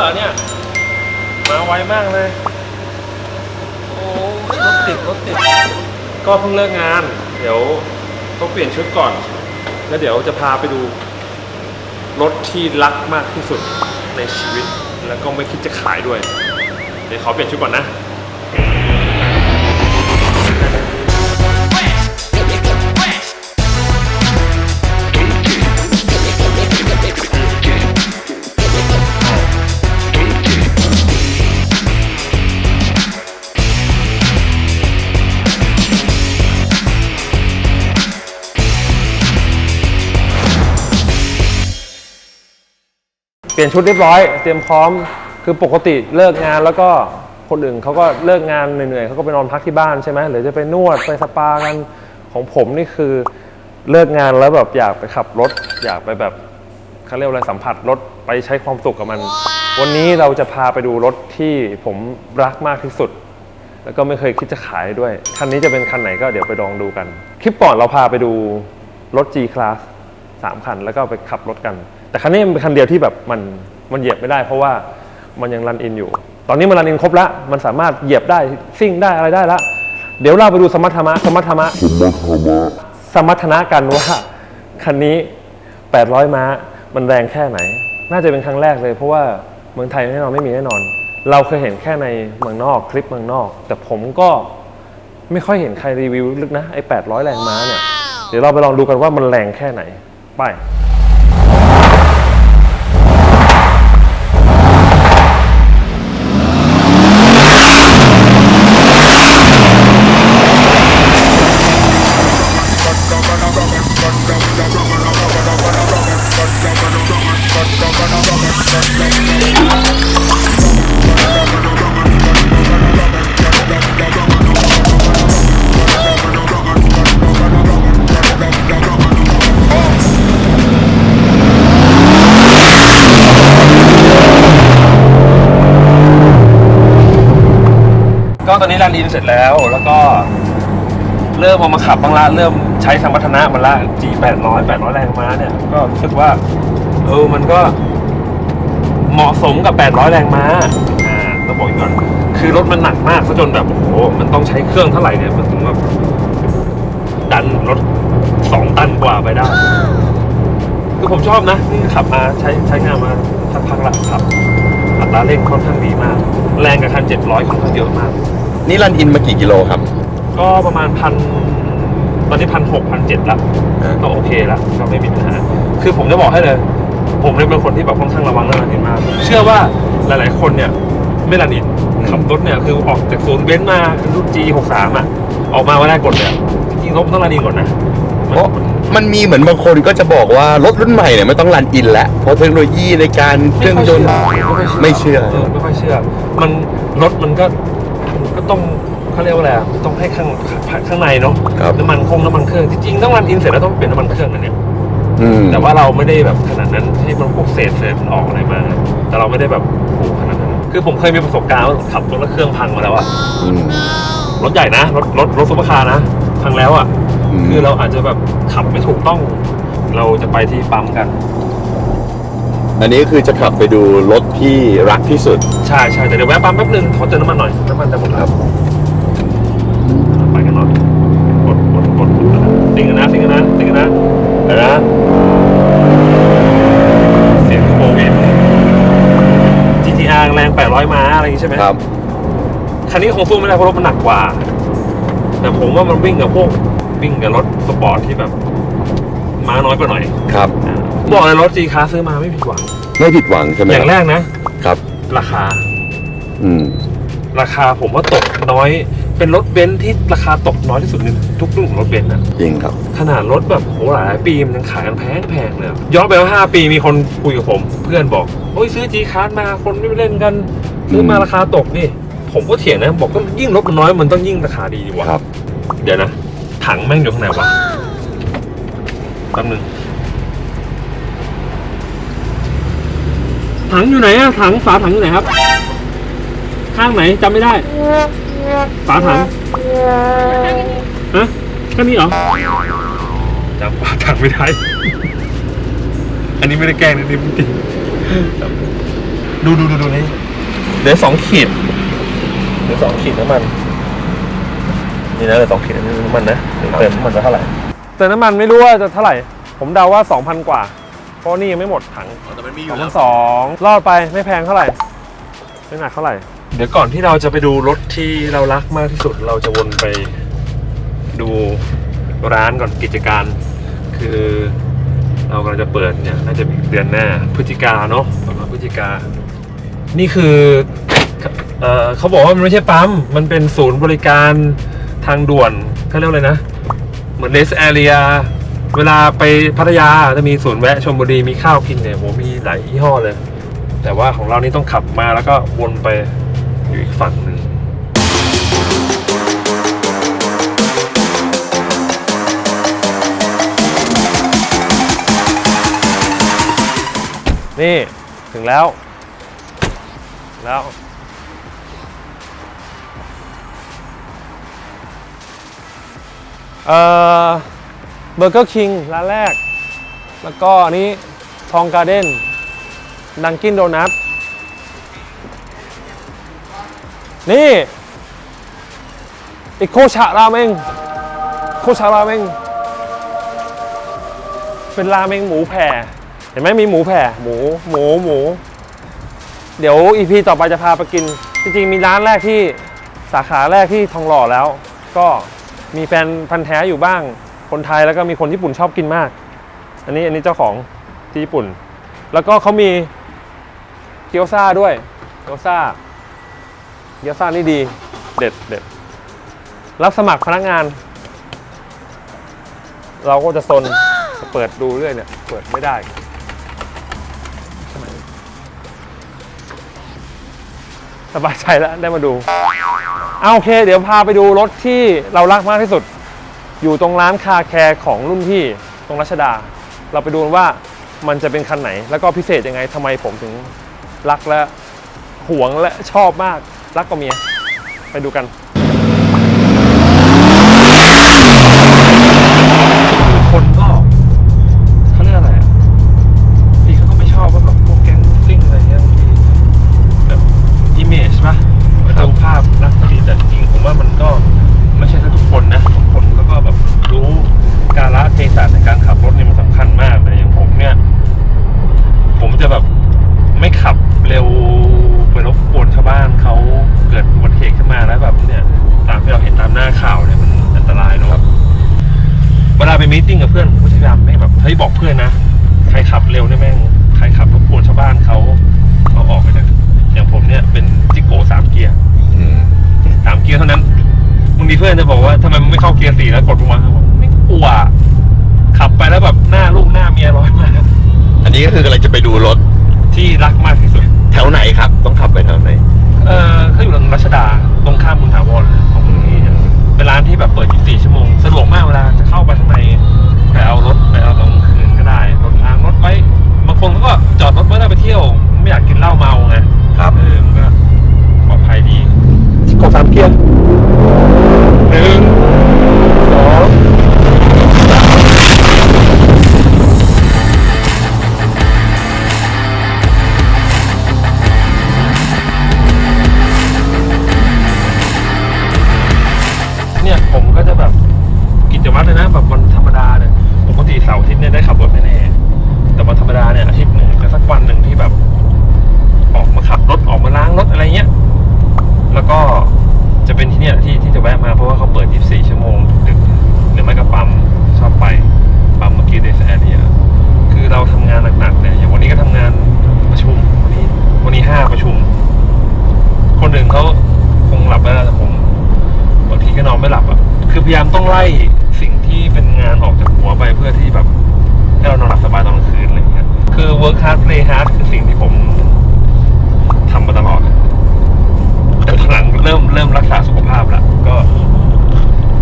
เหรอเนี่ย มาไวมากเลย โอ้ยรถติดรถติด ก็เพิ่งเลิกงาน เดี๋ยวต้องเปลี่ยนชุดก่อน แล้วเดี๋ยวจะพาไปดู รถที่รักมากที่สุดในชีวิต แล้วก็ไม่คิดจะขายด้วย เดี๋ยวขอเปลี่ยนชุดก่อนนะ ลี่ยนชุดเรียบร้อย เตรียมพร้อม คือปกติเลิกงานแล้วก็คนอื่นเขาก็เลิกงานเหนื่อยๆเขาก็ไปนอนพักที่บ้านใช่ไหมหรือจะไปนวดไปสปากันของผมนี่คือเลิกงานแล้วแบบอยากไปขับรถ อยากไปแบบเขาเรียกว่าอะไรสัมผัสรถไปใช้ความสุขกับมัน วันนี้เราจะพาไปดูรถที่ผมรักมากที่สุด แล้วก็ไม่เคยคิดจะขายด้วย คันนี้จะเป็นคันไหนก็เดี๋ยวไปลองดูกัน คลิปก่อนเราพาไปดูรถ G Class สามคัน แล้วก็ไปขับรถกัน แต่คันนี้มันเป็นคันเดียวที่แบบมันมันเหยียบไม่ได้ เพราะว่ามันยังรันอินอยู่ ตอนนี้มันรันอินครบแล้วมันสามารถเหยียบได้ซิ่งได้อะไรได้ละ เดี๋ยวเราไปดูสมรรถนะสมรรถนะสมรรถนะกันว่าคันนี้ 800 ม้า มันแรงแค่ไหน น่าจะเป็นครั้งแรกเลย เพราะว่าเมืองไทยแน่นอนไม่มีแน่นอน เราเคยเห็นแค่ในเมืองนอกคลิปเมืองนอก แต่ผมก็ไม่ค่อยเห็นใครรีวิวลึกนะไอ้800 แรงม้าเนี่ย เดี๋ยวเราไปลองดูกันว่ามันแรงแค่ไหน ไป ตอนนี้รันอินเสร็จแล้ว แล้วก็เริ่มเอามาขับบ้างละเริ่มใช้สมรรถนะมันละ G 8 0 0 800 แรงม้าเนี่ย ก็รู้สึกว่า เออ มันก็เหมาะสมกับ 800 แรงม้า อ่าต้องบอกอีกก่อน คือรถมันหนักมากซะจนแบบโอ้โห มันต้องใช้เครื่องเท่าไหร่เนี่ยมันถึงแบบดันรถสองตันกว่าไปได้ คือผมชอบนะ นี่ขับมาใช้ใช้งานมาสักพักละครับอัตราเร่งค่อนข้างดีมาก แรงกับคัน700ค่อนข้างเยอะมาก นี่รันอินมากี่กิโลครับ ก็ประมาณพันตอนนี้พันหกพันเจ็ดละอ่า ก็โอเคละก็ไม่มีปัญหา คือผมจะบอกให้เลย ผมเนี่ยเป็นคนที่แบบค่อนข้างระวังเรื่องรันอินมากผมเชื่อว่าหลาย ๆ คนเนี่ยไม่รันอินขับรถเนี่ยคือออกจากศูนย์เบนซ์มารุ่น G63 อะ ออกมาวันแรกกดเลยอะจริงๆรถมันต้องรันอินก่อนนะมันเพราะมันมีเหมือนบางคนก็จะบอกว่ารถรุ่นใหม่เนี่ยไม่ต้องรันอินแล้วเพราะเทคโนโลยีในการเครื่องยนต์ไม่เชื่อไม่ค่อยเชื่อ มันรถมันก็มัน ก็ต้องเขาเรียกว่าอะไรอะต้องให้ข้างข้างในเนาะครับ น้ำมันคงน้ำมันเครื่องจริงๆต้องรันอินเสร็จแล้วต้องเปลี่ยนน้ำมันเครื่องนะเนี่ยอืมแต่ว่าเราไม่ได้แบบขนาดนั้นให้มันพวกเศษเศษมันออกอะไรมา แต่เราไม่ได้แบบโอ้โหขนาดนั้นคือผมเคยมีประสบการณ์ว่าขับรถแล้วเครื่องพังมาแล้วอะอืม รถใหญ่นะรถรถรถซุปเปอร์คาร์นะพังแล้วอะอืม คือเราอาจจะแบบขับไม่ถูกต้อง เราจะไปที่ปั๊มกัน อันนี้คือจะขับไปดูรถที่รักที่สุด ใช่ใช่แต่เดี๋ยวแวะปั๊มแป๊บนึงขอเติมน้ำมันหน่อยน้ำมันจะหมดแล้วไปกันหน่อยกดกดกดกดติงกันนะติงกันนะติงกันนะเดี๋ยวนะเสียงโควิด GTR แรง 800 ม้าอะไรอย่างงี้ใช่ไหมครับ คันนี้คงสู้ไม่ได้เพราะรถมันหนักกว่า แต่ผมว่ามันวิ่งกับพวกวิ่งกับรถสปอร์ตที่แบบ ม้าน้อยกว่าหน่อยครับ อ่า บอกเลยรถ G คาซื้อมาไม่ผิดหวัง ไม่ผิดหวังใช่ไหมอย่างแรกนะ ครับ ราคา อืม ราคาผมว่าตกน้อย เป็นรถเบนซ์ที่ราคาตกน้อยที่สุดในทุกรุ่นของรถเบนซ์อะจริงครับ ขนาดรถแบบโหหลายปีมันยังขายกันแพงแพงๆเลยอะย้อนไปว่าห้าปีมีคนคุยกับผม เพื่อนบอก โอ้ยซื้อจีคาร์มาคนไม่เล่นกัน ซื้อมาราคาตกนี่ ผมก็เถียงนะ บอกก็ยิ่งรถมันน้อยมันต้องยิ่งราคาดีดีวะครับ เดี๋ยวนะ ถังแม่งอยู่ข้างไหนวะแป๊บนึง ถังอยู่ไหนอะถังฝาถังอยู่ไหนครับ ข้างไหนจำไม่ได้ ฝาถังฮะแค่นี้เหรอจำฝาถังไม่ได้ อันนี้ไม่ได้แกล้งนะนี่จริงดูดูดูดูนี่เหลือสองขีดเหลือสองขีดน้ำมัน นี่นะเหลือสองขีดน้ำมันนะเดี๋ยวเติมน้ำมันจะเท่าไหร่เติมน้ำมันไม่รู้ว่าจะเท่าไหร่ ผมเดาว่า2,000กว่า เพราะนี่ยังไม่หมดถังแต่มันมีอสยู่องแล้พัวนสองรอดไปไม่แพงเท่าไหร่ ไม่หนักเท่าไหร่ เดี๋ยวก่อนที่เราจะไปดูรถที่เรารักมากที่สุดเราจะวนไปดูร้านก่อนกิจการ คือเรากำลังจะเปิดเนี่ยน่าจะมีเดือนหน้าพฤศจิกาเนาะประมาณพฤศจิกา นี่คือเอ่อเขาบอกว่ามันไม่ใช่ปั๊ม มันเป็นศูนย์บริการทางด่วนเขาเรียกว่าอะไรนะ เหมือนเลสแอเรีย เวลาไปพัทยาจะมีศูนแวะชมบุรีมีข้าวกินเนี่ยโหมีหลายยี่ห้อเลย แต่ว่าของเรานี่ต้องขับมาแล้วก็วนไปอยู่อีกฝั่งหนึ่งนี่ ถึงแล้ว แล้ว เอ่อ เบอร์เกอร์คิงร้านแรก แล้วก็อันนี้ทองการ์เด้นดังกินโดนัทนี่อีกโคชะราเมงโคชะราเมงเป็นราเมงหมูแผ่ เห็นไหมมีหมูแผ่ หมูหมูหมู เดี๋ยวอีพีต่อไปจะพาไปกิน จริงๆมีร้านแรกที่สาขาแรกที่ทองหล่อแล้ว ก็มีแฟนพันธ์แท้อยู่บ้าง คนไทยแล้วก็มีคนญี่ปุ่นชอบกินมาก อันนี้อันนี้เจ้าของที่ญี่ปุ่น แล้วก็เขามีเกี๊ยวซ่าด้วย เกี๊ยวซ่า เกี๊ยวซ่านี่ดี เด็ดเด็ดรับสมัครพนักงาน เราก็จะซนจะเปิดดูเรื่อยเนี่ย เปิดไม่ได้สบายใจแล้วได้มาดู เอาโอเค เดี๋ยวพาไปดูรถที่เรารักมากที่สุด อยู่ตรงร้านคาแคร์ของรุ่นพี่ตรงรัชดา เราไปดูว่ามันจะเป็นคันไหน แล้วก็พิเศษยังไงทำไมผมถึงรักและหวงและชอบมากรักกว่าเมีย ไปดูกัน เพื่อนจะบอกว่าทำไมมึงไม่เข้าเกียร์สี่แล้วกดลงมาผมไม่กลัว ขับไปแล้วแบบหน้าลูกหน้าเมียร้อยมากอันนี้ก็คือกำลังจะไปดูรถที่รักมากที่สุด แถวไหนครับ ต้องขับไปแถวไหน เออเขาอยู่ตรงรัชดาตรงข้ามคุณถาวรของคุณนี่เป็นร้านที่แบบเปิด 24 ชั่วโมง สะดวกมากเวลาจะเข้าไปข้างในไปเอารถไปเอาตรงคืนก็ได้รถล้างรถไว้บางคนเขาก็จอดรถไว้ได้ไปเที่ยว ไม่อยากกินเหล้า ต้องไล่สิ่งที่เป็นงานออกจากหัวไปเพื่อที่แบบให้เรานอนหลับสบายตอนกลางคืนอะไรเงี้ยคือ work hard play hard คือสิ่งที่ผมทำมาตลอดแต่หลังเริ่มเริ่มรักษาสุขภาพล้วก็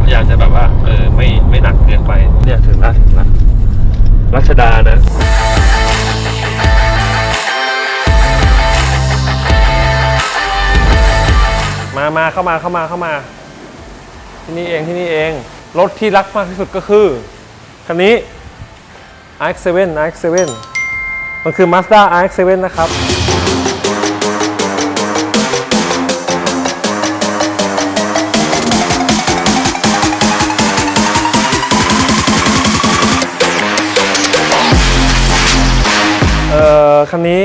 พยายามจะแบบว่า เออไม่ไม่หนักเกินไป เนี่ยถึงล้ถึงล้วรัชดานะมา มา เข้ามา เข้ามา เข้ามา ที่นี่เองที่นี่เอง รถที่รักมากที่สุดก็คือคันนี้ RX7 RX7 มันคือ Mazda RX7 นะครับคันนี้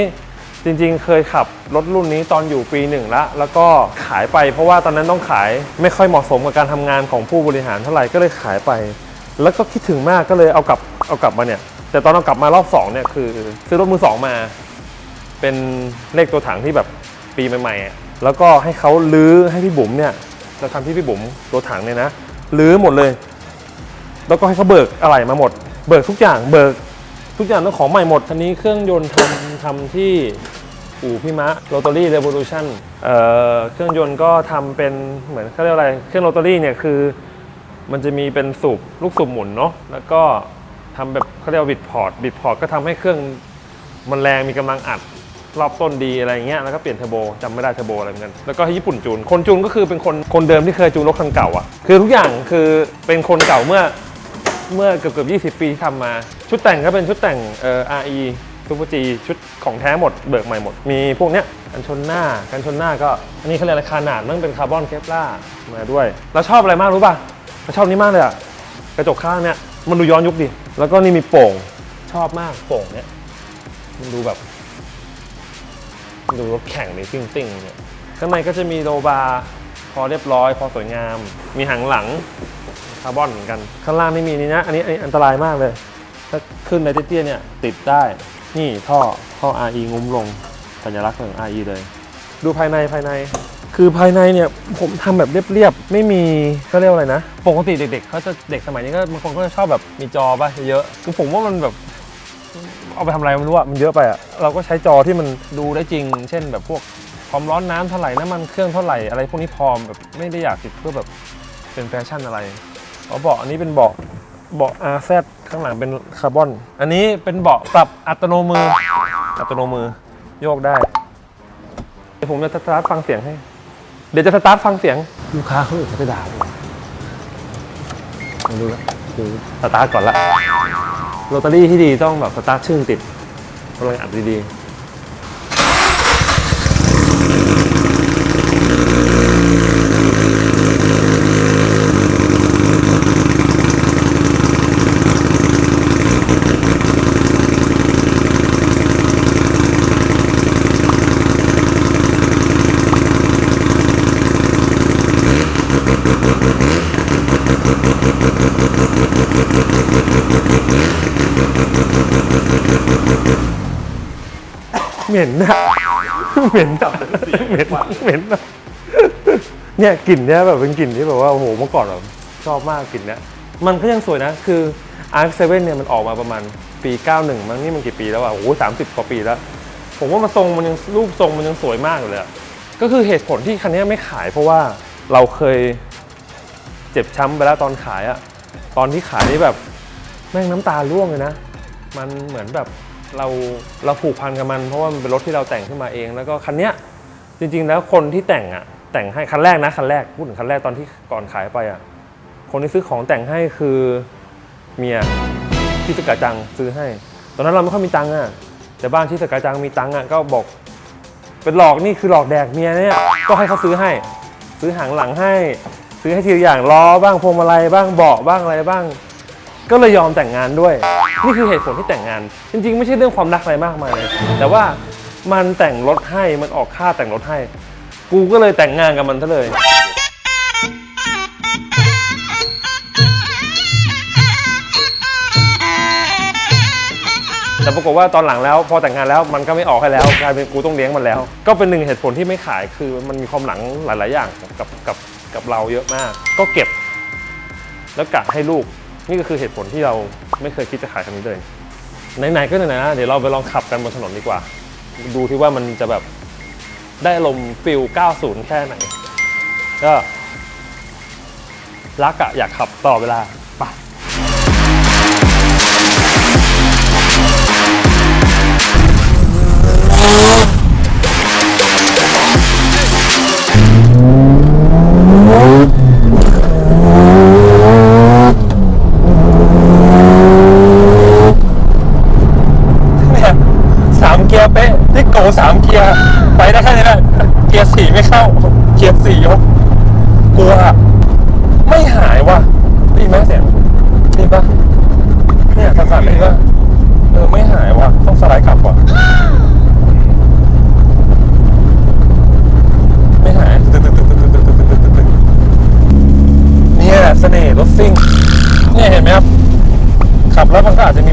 จริงๆ เคยขับรถรุ่นนี้ตอนอยู่ปีหนึ่งละแล้วก็ขายไปเพราะว่าตอนนั้นต้องขายไม่ค่อยเหมาะสมกับการทำงานของผู้บริหารเท่าไหร่ก็เลยขายไป แล้วก็คิดถึงมากก็เลยเอากลับเอากลับมาเนี่ย แต่ตอนเอากลับมารอบสองเนี่ยคือซื้อรถมือสองมา เป็นเลขตัวถังที่แบบปีใหม่ๆแล้วก็ให้เขาลื้อให้พี่บุ๋มเนี่ยจะทำที่พี่บุ๋มตัวถังเนี่ยนะลื้อหมดเลย แล้วก็ให้เขาเบิกอะไรมาหมด เบิกทุกอย่างเบิก ทุกอย่างต้องของใหม่หมดคันนี้เครื่องยนต์ทำทำที่อู่พี่มะโรต a รี่เร o l u ชั่นเอ่อเครื่องยนต์ก็ทำเป็นเหมือนเขาเรียกอะไร เครื่องโรต a รี่เนี่ยคือ มันจะมีเป็นสูบลูกสูบหมุนเนาะแล้วก็ทำแบบเขาเรียกว่าบิดพอร์ตบิดพอร์ตก็ทำให้เครื่องมันแรงมีกำลังอัดรอบต้นดีอะไรเงี้ยแล้วก็เปลี่ยนเทอร์โบจำไม่ได้เทอร์โบอะไรเหมือนกันแล้วก็ให้ญี่ปุ่นจูน คนจูนก็คือเป็นคนคนเดิมที่เคยจูนรถคันเก่าอะคือทุกอย่างคือเป็นคนเก่าเมื่อ เมื่อเกือบเกือบ20 ปีที่ทำมา ชุดแต่งก็เป็นชุดแต่งเอ่อ RE ซูเปอร์จีชุดของแท้หมดเบิกใหม่หมด มีพวกเนี้ยกันชนหน้ากันชนหน้าก็ อันนี้เขาเรียกอะไรคานาดมันเป็นคาร์บอนเคปล่ามาด้วยแล้วชอบอะไรมากรู้ป่ะเราชอบนี้มากเลยอะกระจกข้างเนี้ยมันดูย้อนยุคดิ แล้วก็นี่มีโป่งชอบมากโป่งเนี้ยมันดูแบบดูรถแข่งในซิ่งซิ่งๆเนี่ยข้างในก็จะมีโลบาร์พอเรียบร้อย พอสวยงาม มีหางหลัง คาร์บอนเหมือนกัน ข้างล่างไม่มีนี่นะ อันนี้อันตรายมากเลย ถ้าขึ้นในเตี้ยๆเนี่ยติดได้ นี่ท่อท่อ RE งุ้มลงสัญลักษณ์ของ RE เลย ดูภายในภายใน คือภายในเนี่ยผมทำแบบเรียบๆ ไม่มีเขาเรียกว่าอะไรนะ ปกติเด็กๆเขาจะเด็กสมัยนี้ก็บางคนก็จะชอบแบบมีจอป่ะเยอะคือผมว่ามันแบบเอาไปทำอะไรไม่รู้อะมันเยอะไปอะเราก็ใช้จอที่มันดูได้จริง เช่นแบบพวกความร้อนน้ำเท่าไหร่น้ำมันเครื่องเท่าไหร่อะไรพวกนี้พร้อมแบบไม่ได้อยากติดเพื่อแบบเป็นแฟชั่นอะไร เอาเบาะอันนี้เป็นเบาะเบาะ RZ ข้างหลังเป็นคาร์บอน อันนี้เป็นเบาะปรับอัตโนมือ อัตโนมือโยกได้ เดี๋ยวผมจะสตาร์ทฟังเสียงให้ เดี๋ยวจะสตาร์ทฟังเสียง ลูกค้าเขาอื่นเขาจะด่าผมไม่รู้แล้วคือสตาร์ทก่อนละโรตารี่ที่ดีต้องแบบสตาร์ทชื่นติดกำลังอัดดีๆ เหม็นนะเหม็นอะเหม็นเหม็นอะเนี่ยกลิ่นเนี้ยแบบเป็นกลิ่นที่แบบว่าโอ้โหเมื่อก่อนแบบชอบมากกลิ่นเนี้ยมันก็ยังสวยนะ คือ Arc 7เนี่ยมันออกมาประมาณปี 91 มั้งนี่มันกี่ปีแล้วอะโอ้โหสามสิบกว่าปีแล้ว ผมว่ามันทรงมันยังรูปทรงมันยังสวยมากอยู่เลยอะก็คือเหตุผลที่คันนี้ไม่ขายเพราะว่าเราเคยเจ็บช้ำไปแล้วตอนขายอะตอนที่ขายนี่แบบแม่งน้ำตาร่วงเลยนะ มันเหมือนแบบ เราเราผูกพันกับมัน เพราะว่ามันเป็นรถที่เราแต่งขึ้นมาเอง แล้วก็คันเนี้ยจริง ๆ แล้วคนที่แต่งอะแต่งให้คันแรกนะคันแรกพูดถึงคันแรกตอนที่ก่อนขายไปอะคนที่ซื้อของแต่งให้คือเมียที่สกาจังซื้อให้ ตอนนั้นเราไม่ค่อยมีตังค์อะแต่บ้านที่สกาจังมีตังค์อะก็บอก เป็นหลอกนี่คือหลอกแดกเมียเนี่ยก็ให้เขาซื้อให้ ซื้อหางหลังให้ ซื้อให้ทีละอย่างล้อบ้างพวงมาลัยบ้างเบาะบ้างอะไรบ้าง ก็เลยยอมแต่งงานด้วย นี่คือเหตุผลที่แต่งงาน จริง ๆ ไม่ใช่เรื่องความรักอะไรมากมายเลยแต่ว่ามันแต่งรถให้มันออกค่าแต่งรถให้ กูก็เลยแต่งงานกับมันซะเลยแต่ปรากฏว่าตอนหลังแล้วพอแต่งงานแล้วมันก็ไม่ออกให้แล้วกลายเป็นกูต้องเลี้ยงมันแล้ว ก็เป็นหนึ่งเหตุผลที่ไม่ขายคือมันมีความหลังหลาย ๆ อย่างกับกับกับเราเยอะมาก ก็เก็บ แล้วกะให้ลูก นี่ก็คือเหตุผลที่เราไม่เคยคิดจะขายคันนี้เลยไหนๆก็ไหนนะเดี๋ยวเราไปลองขับกันบนถนนดีกว่า ดูที่ว่ามันจะแบบได้ลมณ์ฟิล 90 แค่ไหน ก็รักอะอยากขับต่อเวลา สามเกียร์ไปได้แค่นี้แหละเกียร์สี่ไม่เข้า เกียร์สี่ยกกลัวไม่หายว่ะดีไหมเสียงดีปะเนี่ยสั่นๆเลว่าเออไม่หายว่ะต้องสไลด์กลับว่ะไม่หายตึกตึกตึกตึกตึกตึกตึกตึกตึกตึกเนี่ยเสน่ห์รถซิ่งเนี่ยเห็นไหมครับขับแล้วมันก็อาจจะมี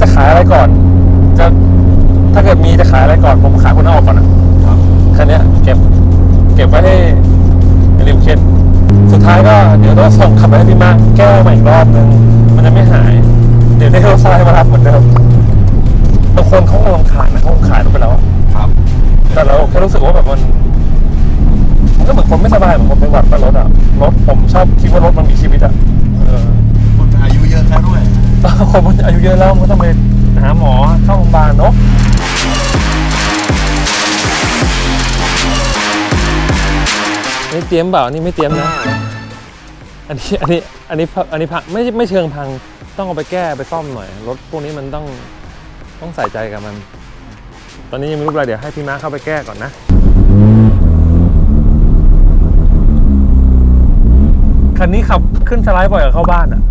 จะขายอะไรก่อน จะถ้าเกิดมีจะขายอะไรก่อน ผมขายคนนอกก่อนอะคันเนี้ยเก็บเก็บไว้ให้ให้ริมเคนสุดท้ายก็เดี๋ยวต้องส่งขับไปให้พี่มาร์คแก้ใหม่อีกรอบนึงมันจะไม่หาย เดี๋ยวได้รถไฟมารับเหมือนเดิมบางคนเขาก็ลองขายนะเขาคงขายรถไปแล้วอะครับแต่เราแค่รู้สึกว่าแบบมันมันก็เหมือนคนไม่สบายเหมือนคนเป็นหวัดไปรถอะรถผมชอบคิดว่ารถมันมีชีวิตอะเออคนอายุเยอะแล้วด้วย คนมันอายุเยอะแล้วมันก็ต้องไปหาหมอเข้าโรงพยาบาลเนาะนี่เตรียมเปล่านี่ไม่เตรียมนะอันนี้อันนี้อันนี้อันนี้พังไม่ไม่เชิงพังต้องเอาไปแก้ไปซ่อมหน่อยรถพวกนี้มันต้องต้องใส่ใจกับมัน ตอนนี้ยังไม่รู้อะไรเดี๋ยวให้พี่ม้าเข้าไปแก้ก่อนนะคันนี้ขับขึ้นสไลด์บ่อยกับเข้าบ้านอะ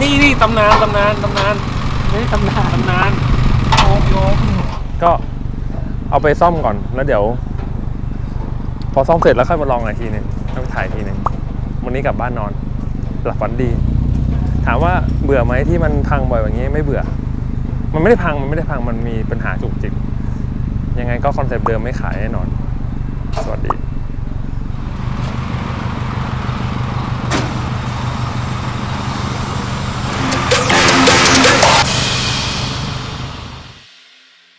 นี่นี่ตำนานตำนานตำนานไม่ใช่ตำนานตำนานโยกโยกก็เอาไปซ่อมก่อนแล้วเดี๋ยว พอซ่อมเสร็จแล้วค่อยมาลองอีกทีหนึงค่อยไปถ่ายอีกทีหนึงวันนี้กลับบ้านนอน หลับฝันดี ถามว่าเบื่อไหมที่มันพังบ่อยแบบนี้ไม่เบื่อ มันไม่ได้พังมันไม่ได้พังมันมีปัญหาจุกจิกยังไงก็คอนเซปต์เดิมไม่ขายแน่นอน สวัสดี